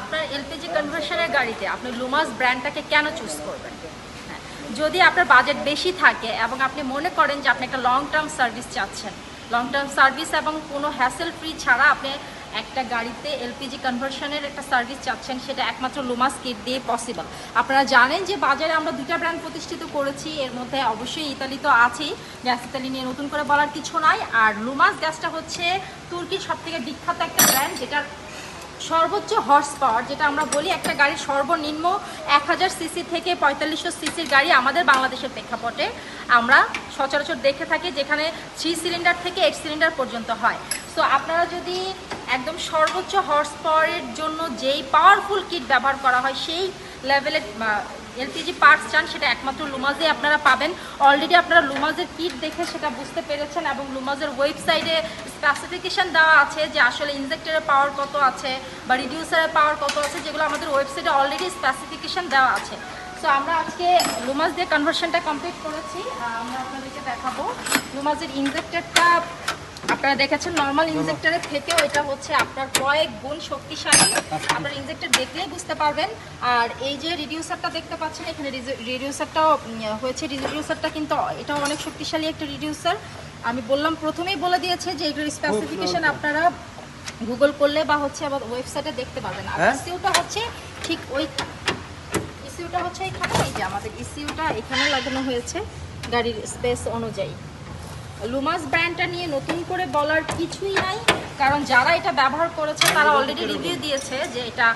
আপনার এলপিজি কনভার্সনের গাড়িতে আপনি লুমাস ব্র্যান্ডটাকে কেন চুজ করবেন? হ্যাঁ, যদি আপনার বাজেট বেশি থাকে এবং আপনি মনে করেন যে আপনি একটা লং টার্ম সার্ভিস চাচ্ছেন লং টার্ম সার্ভিস এবং কোনো হ্যাসেল ফ্রি ছাড়া আপনি একটা গাড়িতে এলপিজি কনভার্সনের একটা সার্ভিস চাচ্ছেন সেটা একমাত্র লুমাস কিট দিয়ে পসিবল আপনারা জানেন যে বাজারে আমরা দুটা ব্র্যান্ড প্রতিষ্ঠিত করেছি এর মধ্যে অবশ্যই ইতালি তো আছেই গ্যাস ইতালি নিয়ে নতুন করে বলার কিছু নাই আর লুমাস গ্যাসটা হচ্ছে তুর্কির সব থেকে বিখ্যাত একটা ব্র্যান্ড যেটার সর্বোচ্চ হর্স পাওয়ার যেটা আমরা বলি একটা গাড়ির সর্বনিম্ন এক হাজার সিসি থেকে পঁয়তাল্লিশশো সিসির গাড়ি আমাদের বাংলাদেশের প্রেক্ষাপটে আমরা সচরাচর দেখে থাকি, যেখানে থ্রি সিলিন্ডার থেকে এইট সিলিন্ডার পর্যন্ত হয়। সো আপনারা যদি একদম সর্বোচ্চ হর্স পাওয়ারের জন্য যেই পাওয়ারফুল কিট ব্যবহার করা হয়, সেই লেভেলের এলপিজি পার্টস চান, সেটা একমাত্র লুমাজে আপনারা পাবেন। অলরেডি আপনারা লুমাজের কিট দেখে সেটা বুঝতে পেরেছেন এবং লুমাজের ওয়েবসাইটে স্পেসিফিকেশন দেওয়া আছে যে আসলে ইনজেক্টরের পাওয়ার কত আছে বা রিডিউসারের পাওয়ার কত আছে, যেগুলো আমাদের ওয়েবসাইটে অলরেডি স্পেসিফিকেশন দেওয়া আছে। সো আমরা আজকে লুমাজ দিয়ে কনভার্সনটা কমপ্লিট করেছি। আমরা আপনাদেরকে দেখাবো। লুমাজের ইনজেক্টরটা আপনারা দেখেছেন নর্মাল ইনজেক্টরের থেকেও এটা হচ্ছে আপনার কয়েক গুণ শক্তিশালী। আপনার ইনজেক্টর দেখলেই বুঝতে পারবেন। আর এই যে রিডিউসারটা দেখতে পাচ্ছেন এখানে রিডিউসারটাও হয়েছে। রিডিউসারটা কিন্তু এটাও অনেক শক্তিশালী একটা রিডিউসার আমি বললাম প্রথমেই বলে দিয়েছে যে এগুলোর স্পেসিফিকেশন আপনারা গুগল করলে বা হচ্ছে আবার ওয়েবসাইটে দেখতে পাবেন আর হ্যাঁ? ইসিউটা হচ্ছে ঠিক ওই ইসিউটা হচ্ছে এখানে এই যে আমাদের ইসিউটা এখানে লাগানো হয়েছে গাড়ির স্পেস অনুযায়ী। লুমাস ব্র্যান্ডটা নিয়ে নতুন করে বলার কিছুই নাই কারণ যারা এটা ব্যবহার করেছে তারা অলরেডি রিভিউ দিয়েছে যে এটা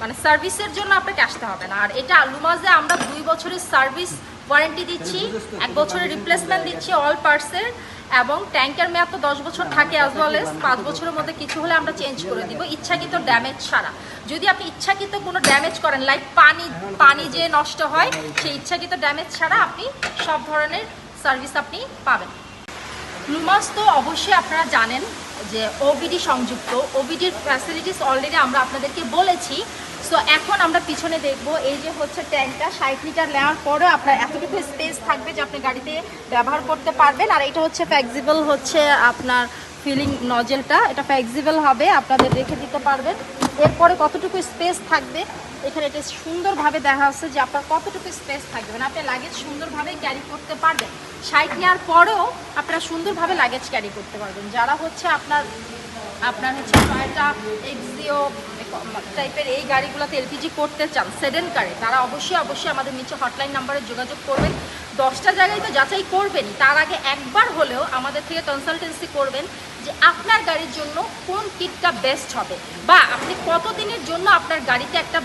মানে সার্ভিসের জন্য আপনাকে আসতে হবে না। আর এটা লুমাসে আমরা দুই বছরের সার্ভিস ওয়ারেন্টি দিচ্ছি এক বছরের রিপ্লেসমেন্ট দিচ্ছি অল পার্টসের এবং ট্যাঙ্কের মেয়াদ তো দশ বছর থাকে অ্যাজ ওয়েল এস পাঁচ বছরের মধ্যে কিছু হলে আমরা চেঞ্জ করে দিব ইচ্ছাকৃত ড্যামেজ ছাড়া। যদি আপনি ইচ্ছাকৃত কোনো ড্যামেজ করেন লাইক পানি পানি যে নষ্ট হয় সেই ইচ্ছাকৃত ড্যামেজ ছাড়া আপনি সব ধরনের সার্ভিস আপনি পাবেন। লুমাস তো অবশ্যই আপনারা জানেন যে ওবিডি সংযুক্ত। ওবিডির ফ্যাসিলিটিস অলরেডি আমরা আপনাদেরকে বলেছি। সো এখন আমরা পিছনে দেখব এই যে হচ্ছে ট্যাঙ্কটা, ষাট লিটার নেওয়ার পরেও আপনার এতটুকু স্পেস থাকবে যে আপনি গাড়িতে ব্যবহার করতে পারবেন। আর এটা হচ্ছে ফ্লেক্সিবল হচ্ছে আপনার ফিলিং নজেলটা এটা ফ্লেক্সিবল হবে, আপনাদের রেখে দিতে পারবেন। এরপরে কতটুকু স্পেস থাকবে? এখানে এটা সুন্দরভাবে দেখা যাচ্ছে যে আপনার কতটুকু স্পেস থাকবে। মানে আপনি লাগেজ সুন্দরভাবে ক্যারি করতে পারবেন। সাইড নেওয়ার পরেও আপনারা সুন্দরভাবে লাগেজ ক্যারি করতে পারবেন। যারা হচ্ছে আপনার আপনার হচ্ছে টয়টা এক্সিও টাইপের এই গাড়িগুলোতে এলপিজি করতে চান সেডেন কারে তারা অবশ্যই অবশ্যই আমাদের নিচে হটলাইন নাম্বারে যোগাযোগ করবেন। দশটা জায়গায় তো যাচাই করবেনই। তার আগে একবার হলেও আমাদের থেকে কনসালটেন্সি করবেন যে আপনার গাড়ির জন্য কোন কিটটা বেস্ট হবে বা আপনি কতদিনের জন্য আপনার গাড়িতে একটা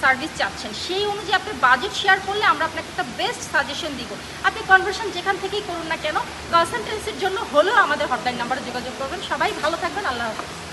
সার্ভিস চাচ্ছেন, সেই অনুযায়ী আপনি বাজেট শেয়ার করলে আমরা আপনাকে একটা বেস্ট সাজেশন দিব। আপনি কনভার্সেশন যেখান থেকেই করুন না কেন কনসালটেন্সির জন্য হলেও আমাদের হটলাইন নাম্বারে যোগাযোগ করবেন। সবাই ভালো থাকবেন, আল্লাহ হাফিজ।